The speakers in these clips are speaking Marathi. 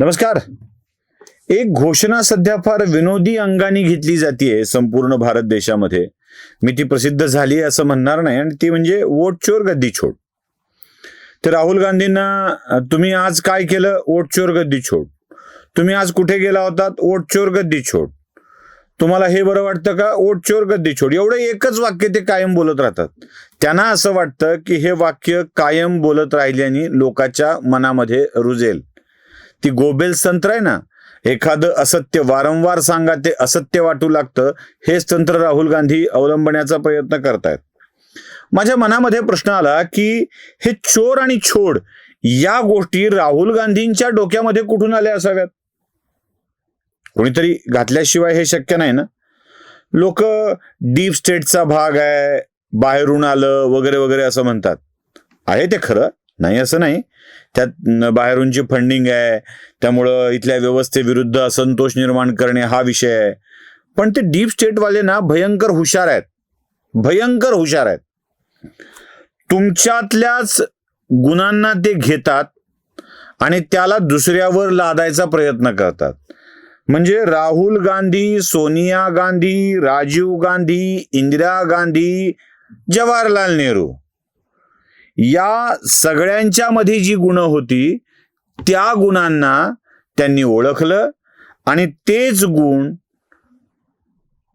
नमस्कार. एक घोषणा सध्या फार विनोदी अंगाने घेतली जाते संपूर्ण भारत देशामध्ये. मी ती प्रसिद्ध झाली असं म्हणणार नाही आणि ती म्हणजे वोट चोर गद्दी छोड. तर राहुल गांधींना तुम्ही आज काय केलं? वोट चोर गद्दी छोड. तुम्ही आज कुठे गेला होतात? वोट चोर गद्दी छोड. तुम्हाला हे बरं वाटतं का? वोट चोर गद्दी छोड. एवढं एकच वाक्य ते कायम बोलत राहतात. त्यांना असं वाटतं की हे वाक्य कायम बोलत राहिल्याने लोकांच्या मनामध्ये रुजेल. ती गोबेल तंत्र आहे ना एखादं असत्य वारंवार सांगा ते असत्य वाटू लागतं हेच तंत्र राहुल गांधी अवलंबण्याचा प्रयत्न करतायत. माझ्या मनामध्ये प्रश्न आला की हे चोर आणि छोड या गोष्टी राहुल गांधींच्या डोक्यामध्ये कुठून आल्या असाव्यात? कोणीतरी घातल्याशिवाय हे शक्य नाही ना? लोक डीप स्टेटचा भाग आहे बाहेरून आलं वगैरे वगैरे असं म्हणतात. आहे ते खरं? नाही असं नाही. त्यात बाहेरूनची फंडिंग आहे त्यामुळं इथल्या व्यवस्थेविरुद्ध असंतोष निर्माण करणे हा विषय आहे. पण ते डीप स्टेटवाले ना भयंकर हुशार आहेत. भयंकर हुशार आहेत. तुमच्यातल्याच गुणांना ते घेतात आणि त्याला दुसऱ्यावर लादायचा प्रयत्न करतात. म्हणजे राहुल गांधी सोनिया गांधी राजीव गांधी इंदिरा गांधी जवाहरलाल नेहरू. या सगळ्यांच्या मध्ये जी गुण होती त्या गुणांना त्यांनी ओळखलं आणि तेच गुण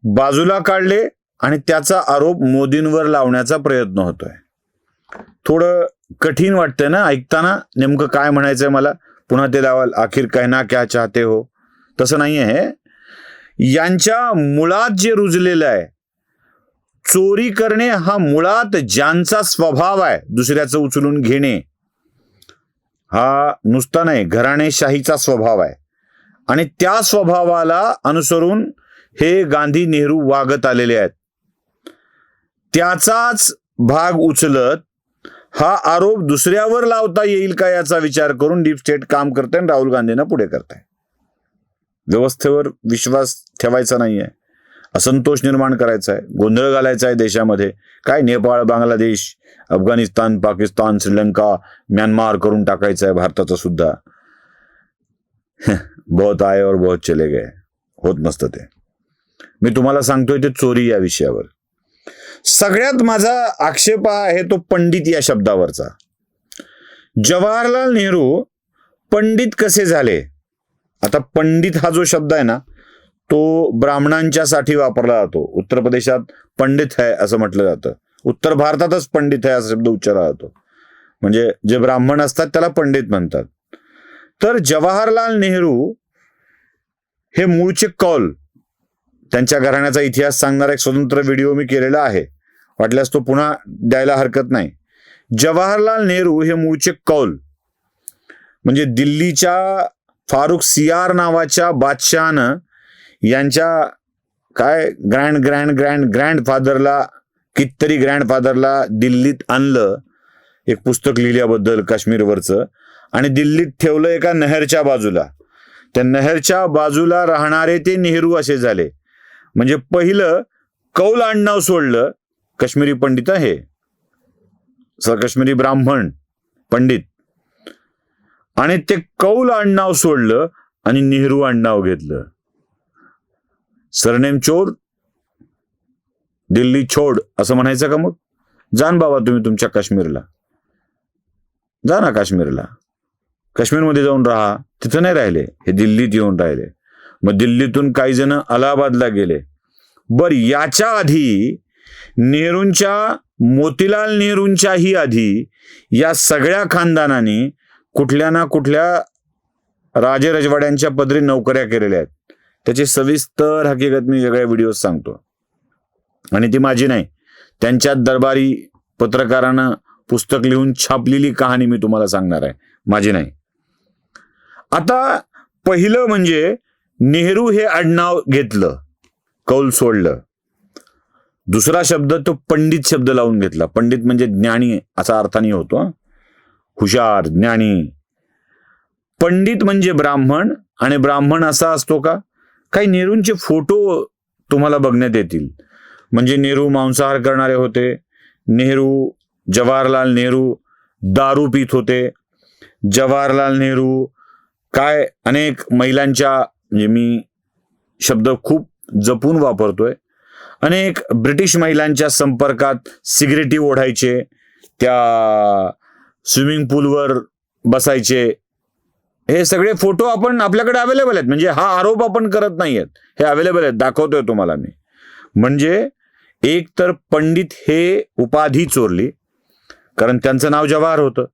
बाजूला काढले आणि त्याचा आरोप मोदींवर लावण्याचा प्रयत्न होतोय. थोडं कठीण वाटतंय ना ऐकताना? नेमकं काय म्हणायचंय मला? पुन्हा ते लावाल आखिर कहना क्या चाहते हो? तसं नाही आहे यांच्या मुळात जे रुजलेलं आहे चोरी करणे हा मुळात ज्यांचा स्वभाव आहे दुसऱ्याचं उचलून घेणे. हा नुसता नाही घराणेशाहीचा स्वभाव आहे. आणि त्या स्वभावाला अनुसरून हे गांधी नेहरू वागत आलेले आहेत. त्याचाच भाग उचलत हा आरोप दुसऱ्यावर लावता येईल का याचा विचार करून डीप स्टेट काम करते आणि राहुल गांधींना पुढे करताय. व्यवस्थेवर विश्वास ठेवायचा नाहीये. असंतोष निर्माण करायचा आहे गोंधळ घालायचा आहे देशामध्ये. काय नेपाळ बांगलादेश अफगाणिस्तान पाकिस्तान श्रीलंका म्यानमार करून टाकायचं आहे भारताचा सुद्धा. बहुत आहे और बहुत चले गए. होत नसतं ते. मी तुम्हाला सांगतोय ते चोरी या विषयावर. सगळ्यात माझा आक्षेप आहे तो पंडित या शब्दावरचा. जवाहरलाल नेहरू पंडित कसे झाले? आता पंडित हा जो शब्द आहे ना तो ब्राह्मणांच्या साठी वापरला जातो. उत्तर प्रदेशात पंडित आहे असं म्हटलं जातं. उत्तर भारतातच पंडित आहे असा शब्द उच्चारला जातो. म्हणजे जे ब्राह्मण असतात त्याला पंडित म्हणतात. तर जवाहरलाल नेहरू हे मूळचे कौल त्यांच्या घराण्याचा इतिहास सांगणारा एक स्वतंत्र व्हिडिओ मी केलेला आहे. वाटल्यास तो पुन्हा द्यायला हरकत नाही. जवाहरलाल नेहरू हे मूळचे कौल म्हणजे दिल्लीच्या फारुख सियार नावाच्या बादशहानं यांच्या काय ग्रँड ग्रँड ग्रँड ग्रँड फादरला कितीतरी ग्रँड फादरला दिल्लीत आणलं एक पुस्तक लिहिल्याबद्दल काश्मीरवरचं आणि दिल्लीत ठेवलं एका नहरच्या बाजूला. त्या नहरच्या बाजूला राहणारे ते नेहरू असे झाले. म्हणजे पहिलं कौल आडनाव सोडलं काश्मीरी पंडित आहे. स- काश्मीरी ब्राह्मण पंडित. आणि ते कौल आडनाव सोडलं आणि नेहरू आडनाव घेतलं. सरनेम चोर दिल्ली छोड असं म्हणायचं का मग? जाण बाबा तुम्ही तुमच्या काश्मीरला. जा ना काश्मीरला. काश्मीरमध्ये जाऊन राहा. तिथं नाही राहिले. हे दिल्लीत येऊन राहिले. मग दिल्लीतून काही जण अलाहाबादला गेले. बर याच्या आधी नेहरूंच्या मोतीलाल नेहरूंच्याही आधी या सगळ्या खानदानाने कुठल्या ना कुठल्या राजे रजवाड्यांच्या पदरी नोकऱ्या केलेल्या आहेत. त्याची सविस्तर हकीकत मी वेगळ्या व्हिडिओ सांगतो. आणि ती माझी नाही. त्यांच्या दरबारी पत्रकारानं पुस्तक लिहून छापलेली कहाणी मी तुम्हाला सांगणार आहे. माझी नाही. आता पहिलं म्हणजे नेहरू हे आडनाव घेतलं. कौल सोडलं. दुसरा शब्द तो पंडित शब्द लावून घेतला. पंडित म्हणजे ज्ञानी असा अर्थाने होतो. हुशार ज्ञानी. पंडित म्हणजे ब्राह्मण. आणि ब्राह्मण असा असतो का? काही नेहरूंचे फोटो तुम्हाला बघण्यात येतील. म्हणजे नेहरू मांसाहार करणारे होते नेहरू जवाहरलाल नेहरू दारू पित होते जवाहरलाल नेहरू काय अनेक महिलांच्या म्हणजे मी शब्द खूप जपून वापरतोय अनेक ब्रिटिश महिलांच्या संपर्कात सिगरेटी ओढायचे त्या स्विमिंग पूलवर बसायचे हे सगळे फोटो आपण आपल्याकडे अवेलेबल आहेत. म्हणजे हा आरोप आपण करत नाही आहेत हे अवेलेबल आहेत. दाखवतोय तुम्हाला मी. म्हणजे एक तर पंडित हे उपाधी चोरली. कारण त्यांचं नाव जवाहर होतं.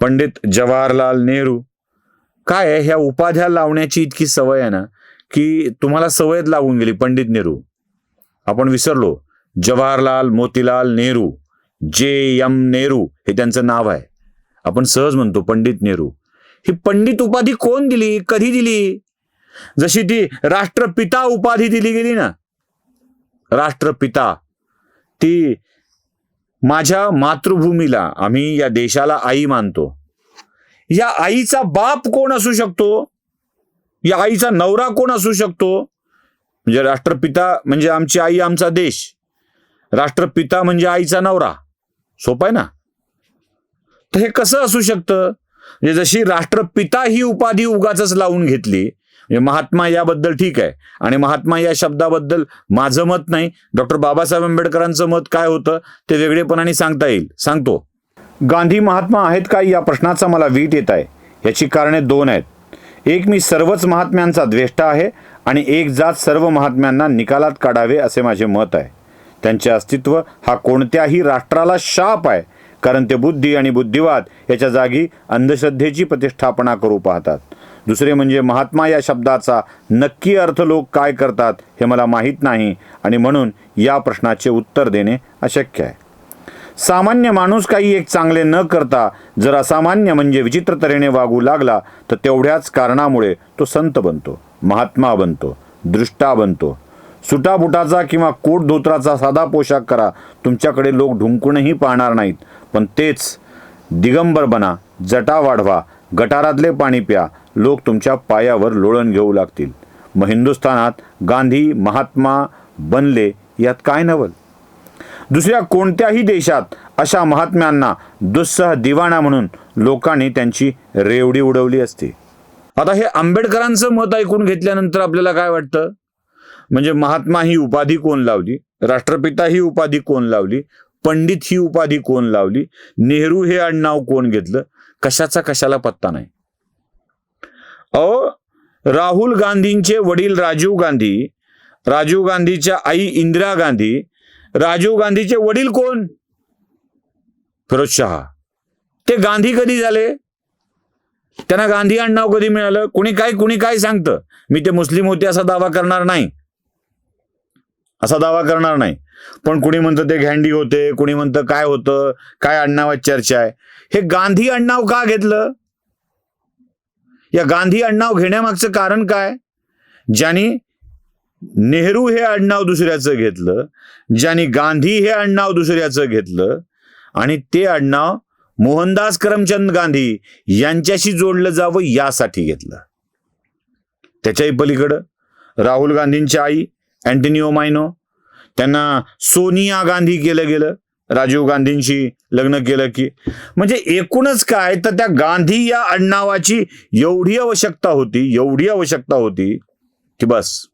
पंडित जवाहरलाल नेहरू. काय आहे? ह्या उपाध्या लावण्याची इतकी सवय आहे ना की तुम्हाला सवयच लागून गेली पंडित नेहरू. आपण विसरलो. जवाहरलाल मोतीलाल नेहरू जे एम नेहरू हे त्यांचं नाव आहे. आपण सहज म्हणतो पंडित नेहरू. ही पंडित उपाधी कोण दिली? कधी दिली? जशी ती राष्ट्रपिता उपाधी दिली गेली ना? राष्ट्रपिता. ती माझ्या मातृभूमीला आम्ही या देशाला आई मानतो. या आईचा बाप कोण असू शकतो? या आईचा नवरा कोण असू शकतो? म्हणजे राष्ट्रपिता म्हणजे आमची आई आमचा देश. राष्ट्रपिता म्हणजे आईचा नवरा. सोपं आहे ना? तर हे कसं असू शकतं? म्हणजे जशी राष्ट्रपिता ही उपाधी उगाच लावून घेतली म्हणजे महात्मा याबद्दल ठीक आहे. आणि महात्मा या शब्दाबद्दल माझं मत नाही. डॉक्टर बाबासाहेब आंबेडकरांचं मत काय होतं ते वेगळेपणाने सांगता येईल. सांगतो. गांधी महात्मा आहेत का या प्रश्नाचा मला वीट येत आहे? याची कारणे दोन आहेत. एक मी सर्वच महात्म्यांचा द्वेष्टा आहे आणि एक जात सर्व महात्म्यांना निकालात काढावे असे माझे मत आहे. त्यांचे अस्तित्व हा कोणत्याही राष्ट्राला शाप आहे. कारण ते बुद्धी आणि बुद्धिवाद याच्या जागी अंधश्रद्धेची प्रतिष्ठापना करू पाहतात. दुसरे म्हणजे महात्मा या शब्दाचा नक्की अर्थ लोक काय करतात हे मला माहीत नाही आणि म्हणून या प्रश्नाचे उत्तर देणे अशक्य आहे. सामान्य माणूस काही एक चांगले न करता जर असामान्य म्हणजे विचित्र तऱ्हेने वागू लागला तर तेवढ्याच कारणामुळे तो संत बनतो महात्मा बनतो दृष्टा बनतो. सुटाबुटाचा किंवा कोट धोत्राचा साधा पोशाख करा तुमच्याकडे लोक ढुंकूनही पाहणार नाहीत. पण तेच दिगंबर बना जटा वाढवा गटारातले पाणी प्या लोक तुमच्या पायावर लोळण घेऊ लागतील. मग हिंदुस्थानात गांधी महात्मा बनले यात काय नवल? दुसऱ्या कोणत्याही देशात अशा महात्म्यांना दुस्सह दिवाणा म्हणून लोकांनी त्यांची रेवडी उडवली असते. आता हे आंबेडकरांचं मत ऐकून घेतल्यानंतर आपल्याला काय वाटतं? म्हणजे महात्मा ही उपाधी कोण लावली? राष्ट्रपिता ही उपाधी कोण लावली? पंडित ही उपाधी कोण लावली? नेहरू हे आडनाव कोण घेतलं? कशाचा कशाला पत्ता नाही. अहो राहुल गांधींचे वडील राजीव गांधी राजीव गांधीच्या आई इंदिरा गांधी राजीव गांधीचे वडील कोण? फिरोज शहा. ते गांधी कधी झाले? त्यांना गांधी आडनाव कधी मिळालं? कुणी काय कुणी काय सांगतं? मी ते मुस्लिम होते असा दावा करणार नाही. असा दावा करणार नाही. पण कुणी म्हणतं ते घँडी होते कुणी म्हणतं काय होतं काय अण्णावात चर्चा आहे. हे गांधी अण्णाव का घेतलं? या गांधी अण्णाव घेण्यामागचं कारण काय? ज्यांनी नेहरू हे अण्णाव दुसऱ्याचं घेतलं ज्यांनी गांधी हे अण्णाव दुसऱ्याचं घेतलं आणि ते अण्णाव मोहनदास करमचंद गांधी यांच्याशी जोडलं जावं यासाठी घेतलं. त्याच्याही पलीकडं राहुल गांधींची आई अँटनिओ मायनो त्यांना सोनिया गांधी केलं गेलं. राजीव गांधींशी लग्न केलं की. म्हणजे एकूणच काय? तर त्या गांधी या आडनावाची एवढी आवश्यकता होती एवढी आवश्यकता होती की बस.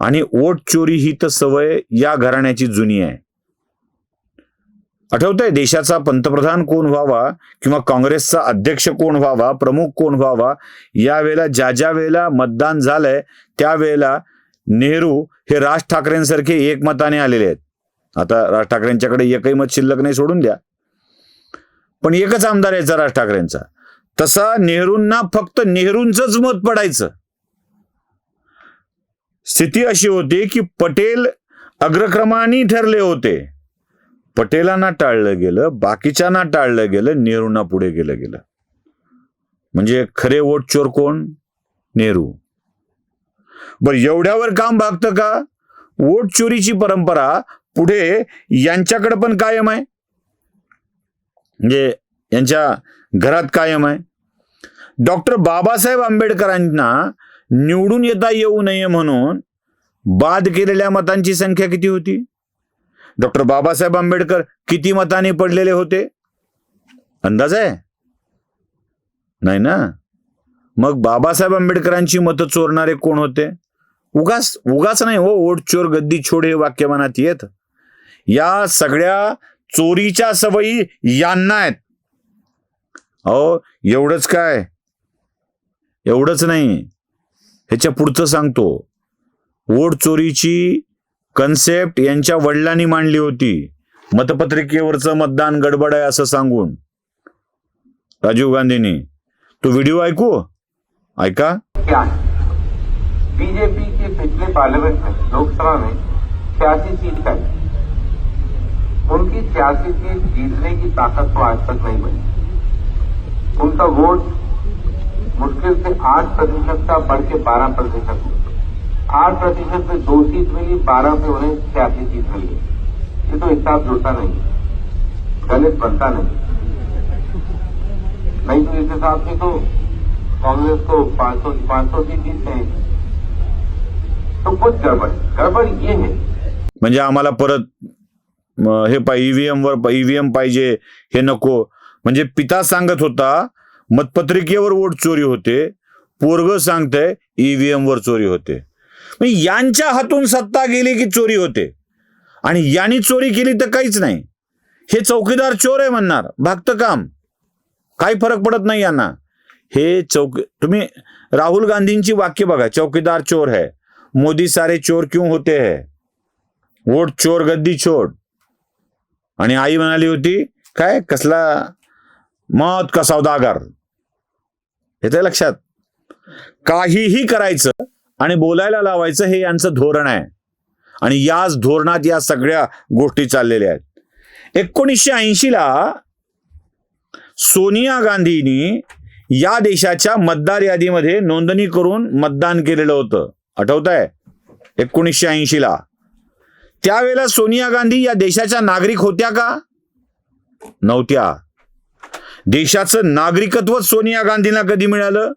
आणि ओट चोरी ही तर सवय या घराण्याची जुनी आहे. आठवतंय देशाचा पंतप्रधान कोण व्हावा किंवा काँग्रेसचा अध्यक्ष कोण व्हावा प्रमुख कोण व्हावा यावेळेला ज्या ज्या वेळेला मतदान झालंय त्यावेळेला नेहरू हे राज ठाकरेंसारखे एकमताने आलेले आहेत. आता राज ठाकरेंच्याकडे एकही मत शिल्लक नाही सोडून द्या. पण एकच आमदार यायचा राज ठाकरेंचा. तसा नेहरूंना फक्त नेहरूंचंच मत पडायचं. स्थिती अशी होती की पटेल अग्रक्रमाने ठरले होते. पटेलांना टाळलं गेलं बाकीच्यांना टाळलं गेलं नेहरूंना पुढे गेलं गेलं. म्हणजे खरे वोट चोर कोण? नेहरू. बर एवढ्यावर काम भागतं का? वोट चोरीची परंपरा पुढे यांच्याकडे पण कायम आहे. म्हणजे यांच्या घरात कायम आहे. डॉक्टर बाबासाहेब आंबेडकरांना निवडून येता येऊ नये म्हणून बाद केलेल्या मतांची संख्या किती होती? डॉक्टर बाबासाहेब आंबेडकर किती मताने पडलेले होते? अंदाज आहे? नाही ना? मग बाबासाहेब आंबेडकरांची मतं चोरणारे कोण होते? उगाच उगाच नाही हो ओट चोर गद्दी छोड हे वाक्य मनात येत. या सगळ्या चोरीच्या सवयी यांना आहेत. अहो एवढंच काय? एवढंच नाही. ह्याच्या पुढचं सांगतो. वोट चोरीची कन्सेप्ट यांच्या वडिलांनी मांडली होती. मतपत्रिकेवरचं मतदान गडबड आहे असं सांगून. राजीव गांधींनी. तो व्हिडिओ ऐकू? ऐका बीजेपी के पिछले पार्लियामेंट में लोकसभा में छियासी सीट आई उनकी छियासी सीट जीतने की ताकत तो आज तक नहीं बनी। उनका वोट मुश्किल से आठ प्रतिशत का बढ़ के बारह प्रतिशत आठ प्रतिशत में दो सीट मिली, बारह में उन्हें छियासी सीट मिली। ये तो हिसाब जुड़ता नहीं गणित बनता नहीं नहीं तो इस हिसाब से तो कांग्रेस को 500 500 सीट जीतते तो कुछ गड़बड़? गड़बड़ ये है म्हणजे आम्हाला परत हे पाहिजे ईव्हीएम वर ईव्हीएम पाहिजे हे नको. म्हणजे पिता सांगत होता मतपत्रिकेवर वोट चोरी होते पोरग सांगतंय ईव्हीएम वर चोरी होते. म्हणजे यांच्या हातून सत्ता गेली की चोरी होते. आणि यांनी चोरी केली तर काहीच नाही. हे चौकीदार चोर आहे म्हणणार. भागतं काम. काही फरक पडत नाही यांना. हे चौक तुम्ही राहुल गांधींची वाक्य बघा चौकीदार चोर है. मोदी सारे चोर क्यों होते है? वोट चोर गद्दी चोर. आणि आई म्हणाली होती काय कसला मत का सौदागर येते लक्षात. काहीही करायचं आणि बोलायला लावायचं हे यांचं धोरण आहे. आणि याच धोरणात या सगळ्या गोष्टी चाललेल्या आहेत. एकोणीसशे ऐंशीला सोनिया गांधींनी या देशाच्या मतदार यादीमध्ये नोंदणी करून मतदान केलेलं होतं. आठवत आहे एकोणीसशे ऐंशीला. त्यावेळेला सोनिया गांधी या देशाच्या नागरिक होत्या का? नव्हत्या. देशाचं नागरिकत्व सोनिया गांधींना कधी मिळालं?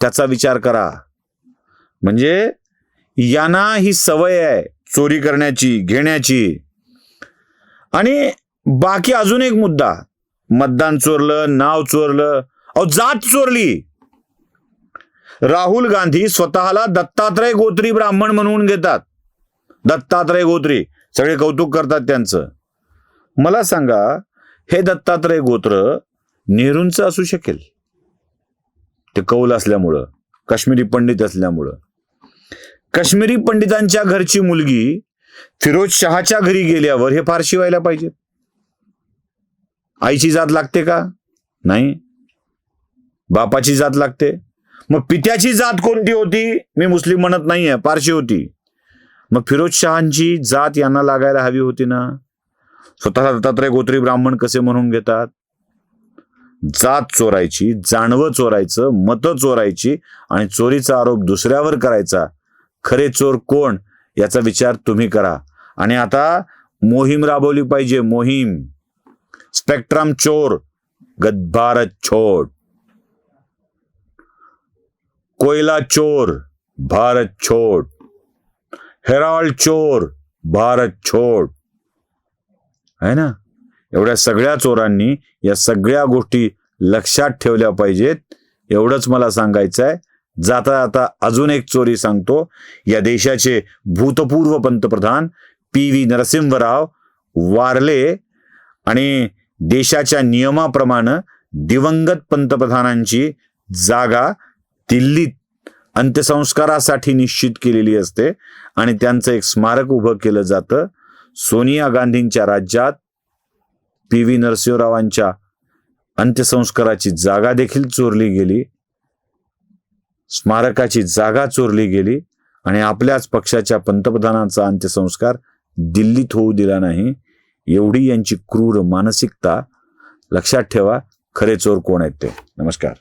त्याचा विचार करा. म्हणजे यांना ही सवय आहे चोरी करण्याची घेण्याची. आणि बाकी अजून एक मुद्दा. मतदान चोरलं नाव चोरलं अहो जात चोरली. राहुल गांधी स्वतःला दत्तात्रय गोत्री ब्राह्मण म्हणून घेतात. दत्तात्रय गोत्री. सगळे कौतुक करतात त्यांचं. मला सांगा हे दत्तात्रय गोत्र नेहरूंचं असू शकेल? ते कौल असल्यामुळं काश्मीरी पंडित असल्यामुळं. काश्मीरी पंडितांच्या घरची मुलगी फिरोज शहाच्या घरी गेल्यावर हे फारशी व्हायला पाहिजे. आईची जात लागते का? नाही. बापाची जात लागते. मग पित्याची जात कोणती होती? मी मुस्लिम म्हणत नाहीये पारशी होती. मग फिरोज शहांची जात यांना लागायला हवी होती ना? स्वतः दत्तात्रय गोत्री ब्राह्मण कसे म्हणून घेतात? जात चोरायची जाणवं चोरायचं मतं चोरायची आणि चोरीचा आरोप दुसऱ्यावर करायचा. खरे चोर कोण? याचा विचार तुम्ही करा. आणि आता मोहीम राबवली पाहिजे मोहीम. स्पेक्ट्रम चोर गद्भारत छोट कोयला चोर भारत छोड. हेराल्ड चोर भारत छोड. आहे ना? एवढ्या सगळ्या चोरांनी या सगळ्या गोष्टी लक्षात ठेवल्या पाहिजेत. एवढंच मला सांगायचं आहे जाता जाता अजून एक चोरी सांगतो. या देशाचे भूतपूर्व पंतप्रधान पी व्ही नरसिंहराव वारले आणि देशाच्या नियमाप्रमाणे दिवंगत पंतप्रधानांची जागा दिल्लीत अंत्यसंस्कारासाठी निश्चित केलेली असते आणि त्यांचं एक स्मारक उभं केलं जातं. सोनिया गांधींच्या राज्यात पी व्ही नरसिंहरावांच्या अंत्यसंस्काराची जागा देखील चोरली गेली. स्मारकाची जागा चोरली गेली आणि आपल्याच पक्षाच्या पंतप्रधानांचा अंत्यसंस्कार दिल्लीत होऊ दिला नाही. एवढी यांची क्रूर मानसिकता लक्षात ठेवा. खरे चोर कोण आहेत ते? नमस्कार.